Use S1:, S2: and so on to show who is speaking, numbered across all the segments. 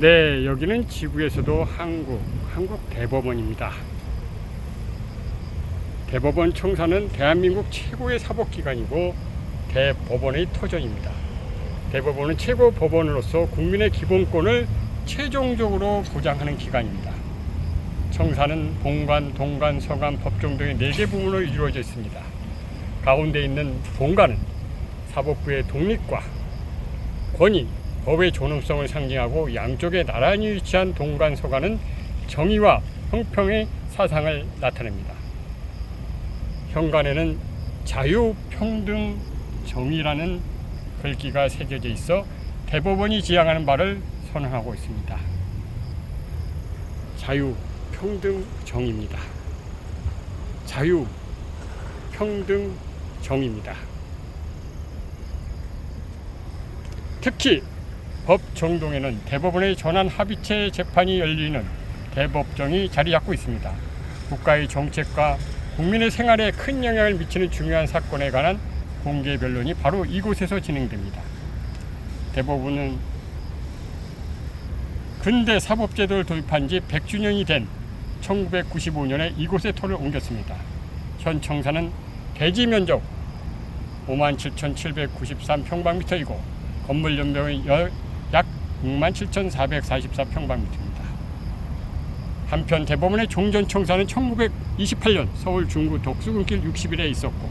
S1: 네, 여기는 지구에서도 한국, 한국 대법원입니다. 대법원 청사는 대한민국 최고의 사법기관이고 대법원의 터전입니다. 대법원은 최고 법원으로서 국민의 기본권을 최종적으로 보장하는 기관입니다. 청사는 본관, 동관, 서관, 법정 등의 네 개 부문으로 이루어져 있습니다. 가운데 있는 본관은 사법부의 독립과 권위, 법의 존엄성을 상징하고 양쪽에 나란히 위치한 동관, 서관은 정의와 형평의 사상을 나타냅니다. 현관에는 자유, 평등, 정의라는 글귀가 새겨져 있어 대법원이 지향하는 바를 선언하고 있습니다. 자유, 평등, 정의입니다. 자유, 평등, 정의입니다. 특히 법 정동에는 대법원의 전환 합의체 재판이 열리는 대법정이 자리 잡고 있습니다. 국가의 정책과 국민의 생활에 큰 영향을 미치는 중요한 사건에 관한 공개 변론이 바로 이곳에서 진행됩니다. 대법원은 근대 사법제도를 도입한 지 100주년이 된 1995년에 이곳에 터를 옮겼습니다. 현 청사는 대지 면적 57,793 평방미터이고 건물 연면은 여- 약 67,444평방미터입니다. 한편 대법원의 종전 청사는 1928년 서울 중구 독수궁길 60일에 있었고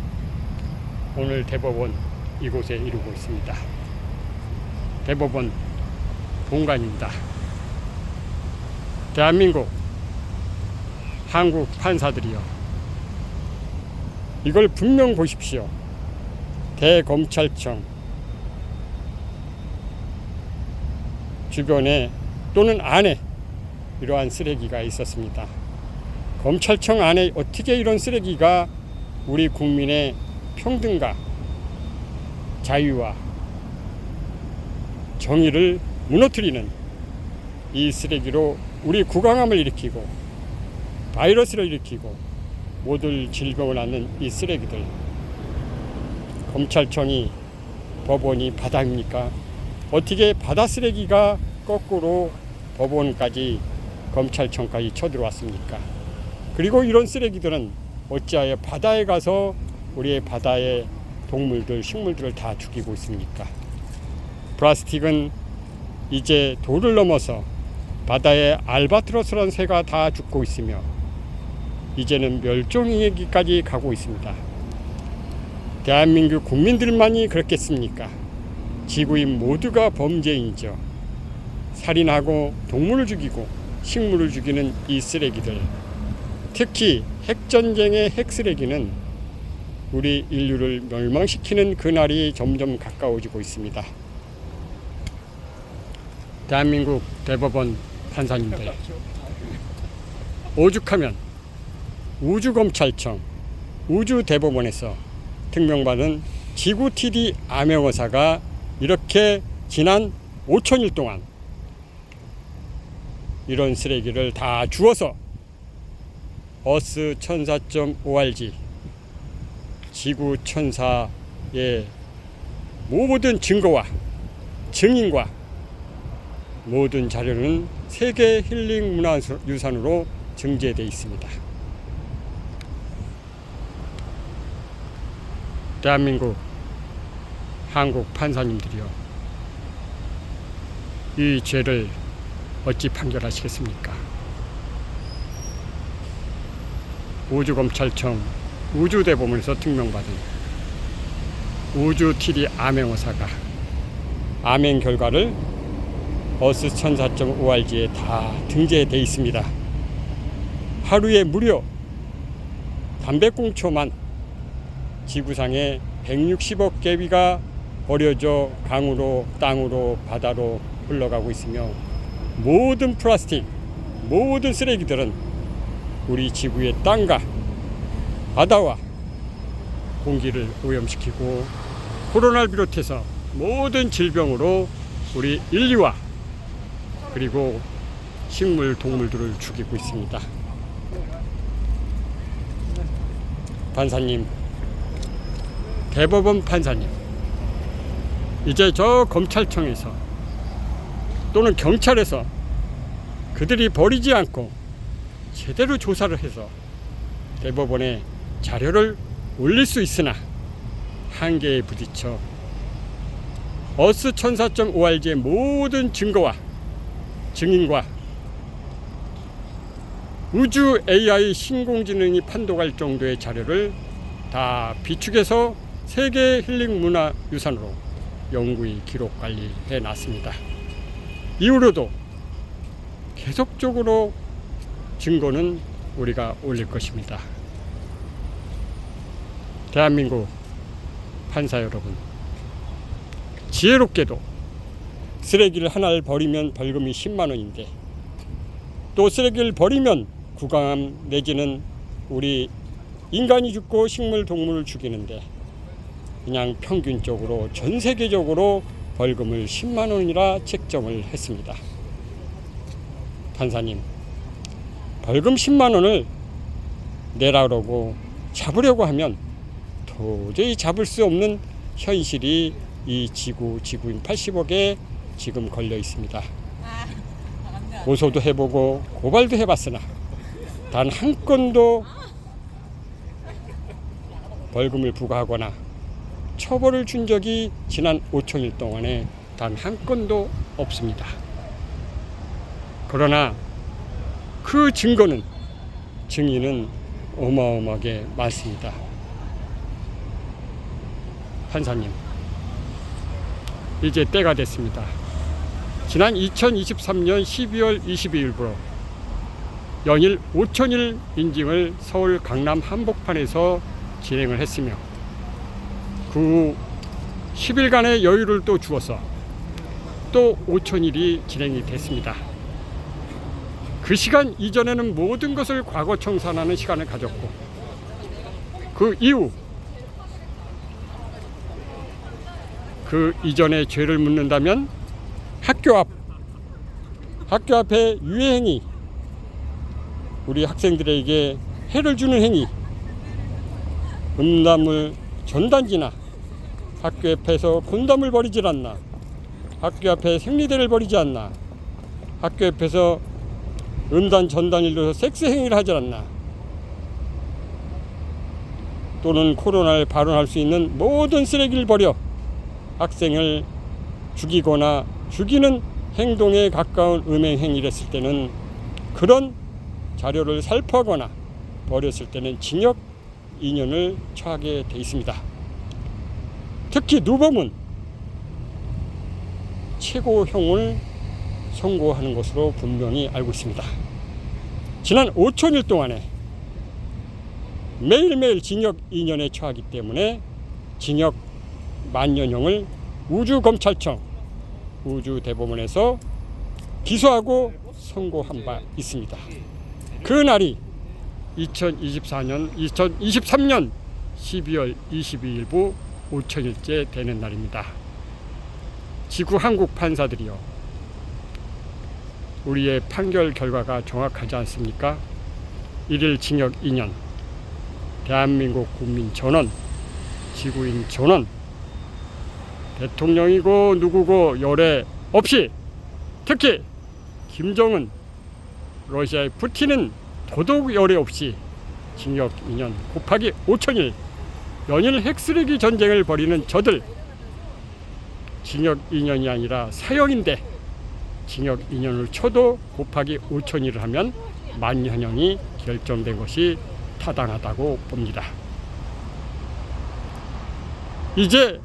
S1: 오늘 대법원 이곳에 이루고 있습니다. 대법원 본관입니다. 대한민국 한국 판사들이여 이걸 분명 보십시오. 대검찰청 주변에 또는 안에 이러한 쓰레기가 있었습니다. 검찰청 안에 어떻게 이런 쓰레기가 우리 국민의 평등과 자유와 정의를 무너뜨리는 이 쓰레기로 우리 구강암을 일으키고 바이러스를 일으키고 모든 질병을 낳는 이 쓰레기들 검찰청이 법원이 바다입니까? 어떻게 바다 쓰레기가 거꾸로 법원까지 검찰청까지 쳐들어왔습니까? 그리고 이런 쓰레기들은 어찌하여 바다에 가서 우리의 바다의 동물들, 식물들을 다 죽이고 있습니까? 플라스틱은 이제 도를 넘어서 바다에 알바트로스라는 새가 다 죽고 있으며 이제는 멸종위기까지 가고 있습니다. 대한민국 국민들만이 그렇겠습니까? 지구인 모두가 범죄인이죠. 살인하고 동물을 죽이고 식물을 죽이는 이 쓰레기들. 특히 핵전쟁의 핵쓰레기는 우리 인류를 멸망시키는 그날이 점점 가까워지고 있습니다. 대한민국 대법원 판사님들 오죽하면 우주검찰청 우주대법원에서 특명받은 지구 TD 암행어사가 이렇게 지난 5천일 동안 이런 쓰레기를 다 주워서 어스 천사.org 지구 천사의 모든 증거와 증인과 모든 자료는 세계 힐링 문화 유산으로 등재되어 있습니다. 대한민국 한국 판사님들이여 이 죄를 어찌 판결하시겠습니까? 우주검찰청 우주대법원에서 특명받은 우주 TD 암행어사가 암행 결과를 어스 천사.org에 다 등재되어 있습니다. 하루에 무려 담배꽁초만 지구상에 160억 개비가 버려져 강으로 땅으로 바다로 흘러가고 있으며 모든 플라스틱 모든 쓰레기들은 우리 지구의 땅과 바다와 공기를 오염시키고 코로나를 비롯해서 모든 질병으로 우리 인류와 그리고 식물 동물들을 죽이고 있습니다. 판사님, 대법원 판사님, 이제 저 검찰청에서 또는 경찰에서 그들이 버리지 않고 제대로 조사를 해서 대법원에 자료를 올릴 수 있으나 한계에 부딪혀 어스 1004.5RG의 모든 증거와 증인과 우주 AI 신공지능이 판독할 정도의 자료를 다 비축해서 세계 힐링 문화 유산으로 영구히 기록 관리해 놨습니다. 이후로도 계속적으로 증거는 우리가 올릴 것입니다. 대한민국 판사 여러분, 지혜롭게도 쓰레기를 하나를 버리면 벌금이 10만 원인데 또 쓰레기를 버리면 구강암 내지는 우리 인간이 죽고 식물 동물을 죽이는데 그냥 평균적으로 전 세계적으로 벌금을 10만 원이라 책정을 했습니다. 판사님, 벌금 10만 원을 내라 그러고 잡으려고 하면 도저히 잡을 수 없는 현실이 이 지구 지구인 80억에 지금 걸려 있습니다. 고소도 해보고 고발도 해봤으나 단 한 건도 벌금을 부과하거나 처벌을 준 적이 지난 5천일 동안에 단 한 건도 없습니다. 그러나 그 증거는 증인은 어마어마하게 많습니다. 판사님, 이제 때가 됐습니다. 지난 2023년 12월 22일부로 연일 5천일 인증을 서울 강남 한복판에서 진행을 했으며 그후 10일간의 여유를 또 주어서 또 5천일이 진행이 됐습니다. 그 시간 이전에는 모든 것을 과거 청산하는 시간을 가졌고 그 이후 그 이전의 죄를 묻는다면 학교 앞 학교 앞에 유해 행위 우리 학생들에게 해를 주는 행위 음란물 전단지나 학교 옆에서 곤담을 버리질 않나. 학교 앞에 생리대를 버리지 않나. 학교 옆에서 음단 전단일로 섹스 행위를 하지 않나. 또는 코로나를 발언할 수 있는 모든 쓰레기를 버려 학생을 죽이거나 죽이는 행동에 가까운 음행 행위를 했을 때는 그런 자료를 살포하거나 버렸을 때는 징역 2년을 처하게 돼 있습니다. 특히 누범은 최고형을 선고하는 것으로 분명히 알고 있습니다. 지난 5천일 동안에 매일매일 징역 2년에 처하기 때문에 징역 만년형을 우주검찰청 우주대법원에서 기소하고 선고한 바 있습니다. 그 날이 2024년 2023년 12월 22일부 5천일째 되는 날입니다. 지구 한국 판사들이요. 우리의 판결 결과가 정확하지 않습니까? 1일 징역 2년, 대한민국 국민 전원, 지구인 전원, 대통령이고 누구고 열애 없이 특히 김정은, 러시아의 푸틴은 도덕 열애 없이 징역 2년 곱하기 5천일 연일 핵쓰레기 전쟁을 벌이는 저들 징역 2년이 아니라 사형인데 징역 2년을 쳐도 곱하기 5천일을 하면 만년형이 결정된 것이 타당하다고 봅니다. 이제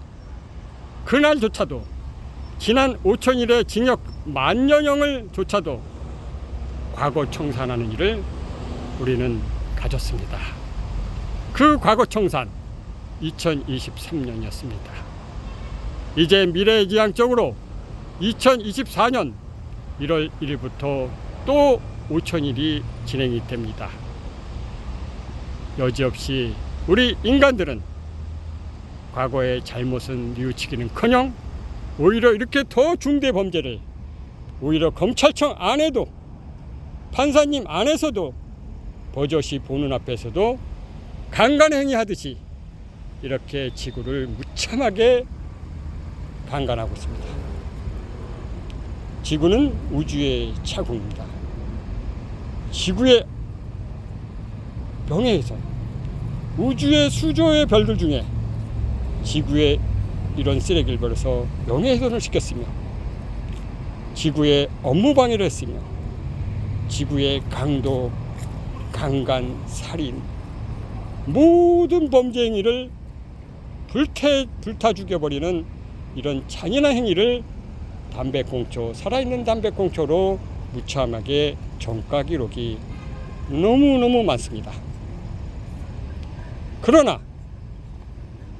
S1: 그날조차도 지난 5천일의 징역 만년형을 조차도 과거 청산하는 일을 우리는 가졌습니다. 그 과거 청산 2023년이었습니다. 이제 미래지향적으로 2024년 1월 1일부터 또 5천일이 진행이 됩니다. 여지없이 우리 인간들은 과거의 잘못은 뉘우치기는커녕 오히려 이렇게 더 중대 범죄를 오히려 검찰청 안에도 판사님 안에서도 버젓이 보는 앞에서도 강간 행위 하듯이 이렇게 지구를 무참하게 강간하고 있습니다. 지구는 우주의 차국입니다. 지구의 명예훼손, 우주의 수조의 별들 중에 지구에 이런 쓰레기를 버려서 명예훼손을 시켰으며 지구의 업무 방해를 했으며 지구의 강도, 강간, 살인 모든 범죄 행위를 불태 불타 죽여버리는 이런 잔인한 행위를 담배꽁초 살아있는 담배꽁초로 무참하게 정가 기록이 너무너무 많습니다. 그러나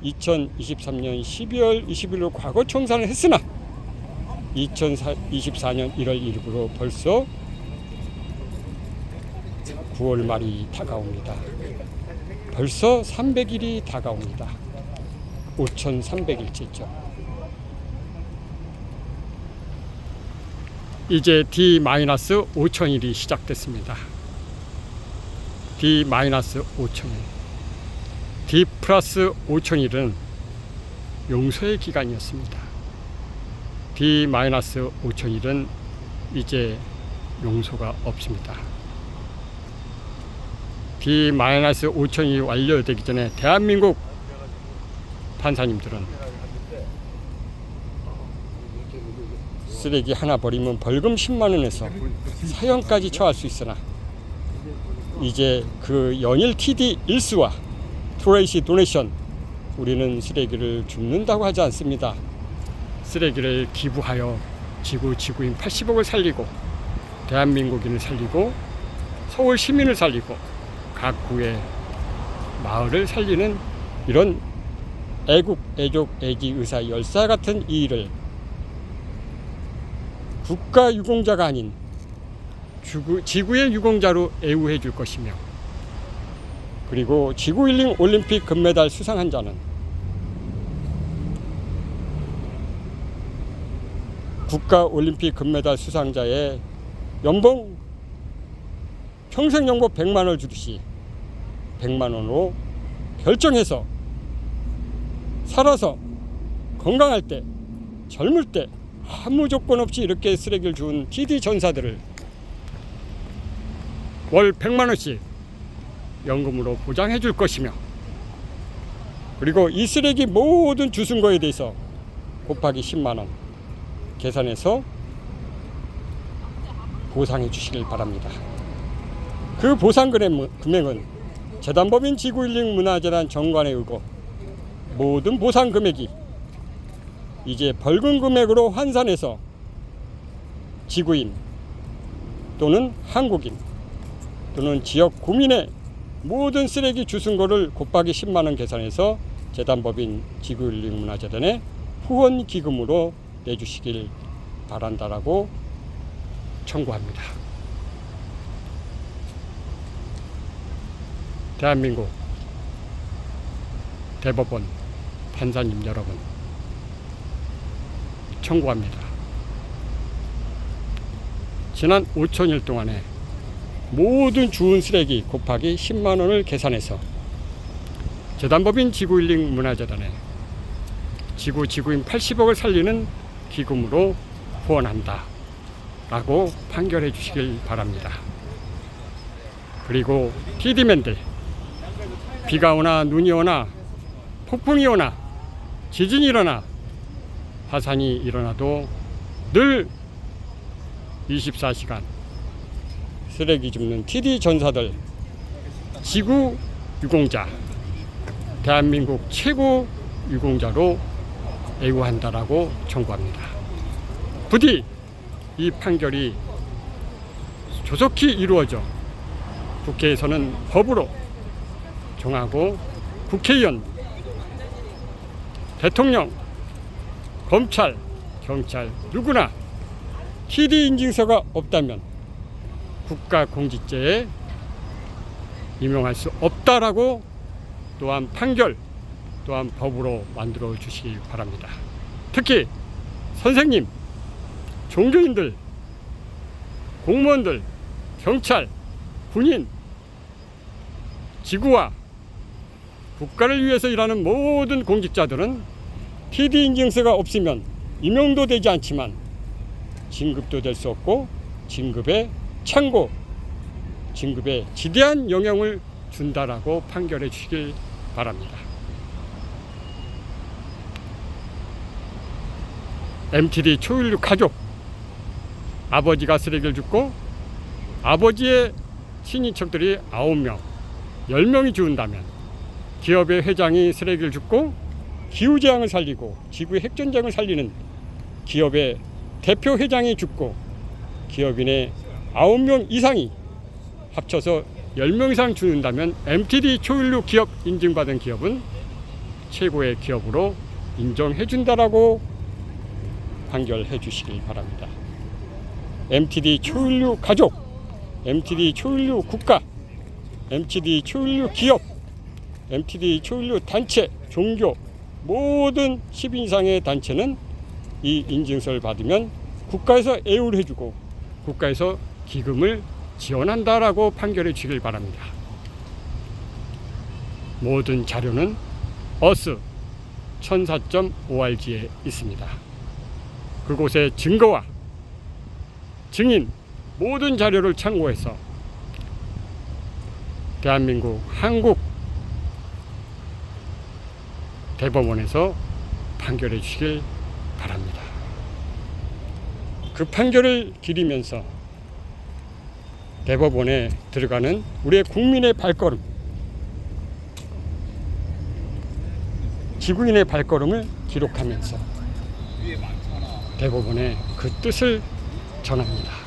S1: 2023년 12월 20일로 과거 청산을 했으나 2024년 1월 1일부로 벌써 9월 말이 다가옵니다. 벌써 300일이 다가옵니다. 5,300일째죠. 이제 D-5,000일이 시작됐습니다. D-5,000일. D 플러스 5,000일은 용서의 기간이었습니다. D-5,000일은 이제 용서가 없습니다. D-5,000일이 완료되기 전에 대한민국 판사님들은 쓰레기 하나 버리면 벌금 10만 원에서 사형까지 처할 수 있으나 이제 그 연일 TD 일수와 트레이시 도네이션 우리는 쓰레기를 줍는다고 하지 않습니다. 쓰레기를 기부하여 지구 지구인 80억을 살리고 대한민국인을 살리고 서울 시민을 살리고 각 구의 마을을 살리는 이런 애국 애족 애기 의사 열사 같은 이 일을 국가 유공자가 아닌 지구, 지구의 유공자로 애우해 줄 것이며 그리고 지구 힐링 올림픽 금메달 수상한 자는 국가 올림픽 금메달 수상자의 연봉 평생 연봉 100만 원을 주듯이 100만 원으로 결정해서 살아서 건강할 때 젊을 때 아무 조건 없이 이렇게 쓰레기를 준 TD 전사들을 월 100만 원씩 연금으로 보장해 줄 것이며 그리고 이 쓰레기 모든 주순 거에 대해서 곱하기 10만 원 계산해서 보상해 주시길 바랍니다. 그 보상 금액- 금액은 재단법인 지구일링 문화재단 정관에 의거 모든 보상 금액이 이제 벌금 금액으로 환산해서 지구인 또는 한국인 또는 지역 구민의 모든 쓰레기 주순거를 곱하기 10만 원 계산해서 재단법인 지구인링 문화재단에 후원 기금으로 내주시길 바란다라고 청구합니다. 대한민국 대법원 판사님 여러분 청구합니다. 지난 5천일 동안에 모든 주운 쓰레기 곱하기 10만 원을 계산해서 재단법인 지구일링 문화재단에 지구 지구인 80억을 살리는 기금으로 후원한다. 라고 판결해 주시길 바랍니다. 그리고 PD맨들 비가 오나 눈이 오나 폭풍이 오나 지진이 일어나 화산이 일어나도 늘 24시간 쓰레기 줍는 TD 전사들 지구 유공자 대한민국 최고 유공자로 애우한다라고 청구합니다. 부디 이 판결이 조속히 이루어져 국회에서는 법으로 정하고 국회의원, 대통령, 검찰, 경찰 누구나 TD 인증서가 없다면 국가 공직자에 임용할 수 없다라고 또한 판결 또한 법으로 만들어 주시기 바랍니다. 특히 선생님, 종교인들, 공무원들, 경찰, 군인, 지구와 국가를 위해서 일하는 모든 공직자들은 TD 인증서가 없으면 임용도 되지 않지만 진급도 될 수 없고 진급의 창고 진급에 지대한 영향을 준다라고 판결해 주시길 바랍니다. MTD 초일류 가족 아버지가 쓰레기를 줍고 아버지의 친인척들이 9명, 10명이 죽은다면 기업의 회장이 쓰레기를 줍고 기후재앙을 살리고 지구의 핵전쟁을 살리는 기업의 대표 회장이 죽고 기업인의 9명 이상이 합쳐서 10명 이상 죽는다면 MTD 초일류 기업 인증받은 기업은 최고의 기업으로 인정해 준다라고 판결해 주시길 바랍니다. MTD 초일류 가족, MTD 초일류 국가, MTD 초일류 기업, MTD 초일류 단체, 종교 모든 10인 이상의 단체는 이 인증서를 받으면 국가에서 애울해주고 국가에서 기금을 지원한다라고 판결해 주시길 바랍니다. 모든 자료는 어스 1004.org에 있습니다. 그곳의 증거와 증인 모든 자료를 참고해서 대한민국 한국 대법원에서 판결해 주시길 바랍니다. 그 판결을 기리면서 대법원에 들어가는 우리의 국민의 발걸음, 지구인의 발걸음을 기록하면서 대법원에 그 뜻을 전합니다.